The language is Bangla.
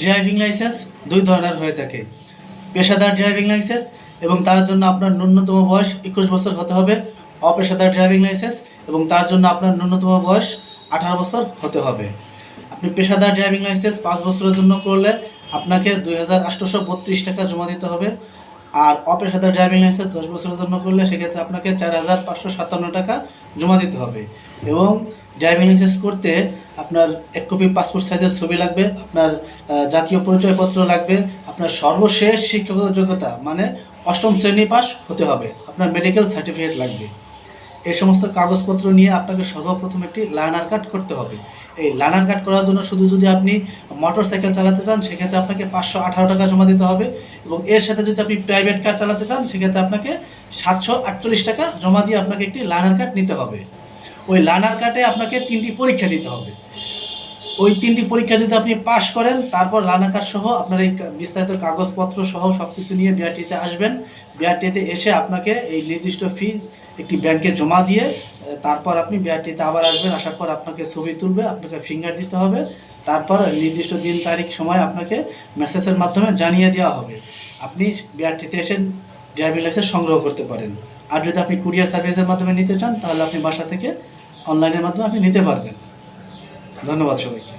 ড্রাইভিং লাইসেন্স দুই ধরনের হয়ে থাকে। পেশাদার ড্রাইভিং লাইসেন্স এবং তার জন্য আপনার ন্যূনতম বয়স একুশ বছর হতে হবে। অপেশাদার ড্রাইভিং লাইসেন্স এবং তার জন্য আপনার ন্যূনতম বয়স আঠারো বছর হতে হবে। আপনি পেশাদার ড্রাইভিং লাইসেন্স পাঁচ বছরের জন্য করলে আপনাকে দুই টাকা জমা দিতে হবে। আর অপেশাদার ড্রাইভিং লাইসেন্স দশ বছরের জন্য করলে সেক্ষেত্রে আপনাকে চার হাজার পাঁচশো সাতান্ন টাকা জমা দিতে হবে। এবং ড্রাইভিং লাইসেন্স করতে আপনার এক কপি পাসপোর্ট সাইজের ছবি লাগবে, আপনার জাতীয় পরিচয়পত্র লাগবে, আপনার সর্বশেষ শিক্ষাগত যোগ্যতা মানে অষ্টম শ্রেণি পাস হতে হবে, আপনার মেডিকেল সার্টিফিকেট লাগবে। এই সমস্ত কাগজপত্র নিয়ে আপনাকে সর্বপ্রথম একটি লার্নার কার্ড করতে হবে। এই লার্নার কার্ড করার জন্য শুধু যদি আপনি মোটর সাইকেল চালাতে চান, সেক্ষেত্রে আপনাকে পাঁচশো আঠারো টাকা জমা দিতে হবে এবং এর সাথে যদি আপনি প্রাইভেট কার চালাতে চান, সেক্ষেত্রে আপনাকে সাতশো আটচল্লিশ টাকা জমা দিয়ে আপনাকে একটি লার্নার কার্ড নিতে হবে। ওই লার্নার কার্ডে আপনাকে তিনটি পরীক্ষা দিতে হবে। ওই তিনটি পরীক্ষা যদি আপনি পাশ করেন, তারপর লার্নার কার্ড সহ আপনার এই বিস্তারিত কাগজপত্র সহ সব কিছু নিয়ে বিআরটিতে আসবেন। বিআরটিতে এসে আপনাকে এই নির্দিষ্ট ফি একটি ব্যাংকে জমা দিয়ে তারপর আপনি বিআরটিতে আবার আসবেন। আসার পর আপনাকে ছবি তুলবে, আপনাকে ফিঙ্গার দিতে হবে। তারপর নির্দিষ্ট দিন, তারিখ, সময় আপনাকে মেসেজের মাধ্যমে জানিয়ে দেওয়া হবে। আপনি বিআরটিতে এসে ড্রাইভিং লাইসেন্স সংগ্রহ করতে পারেন। আর যদি আপনি কুরিয়ার সার্ভিসের মাধ্যমে নিতে চান, তাহলে আপনি বাসা থেকে অনলাইনের মাধ্যমে আপনি নিতে পারবেন। ধন্যবাদ সবাইকে।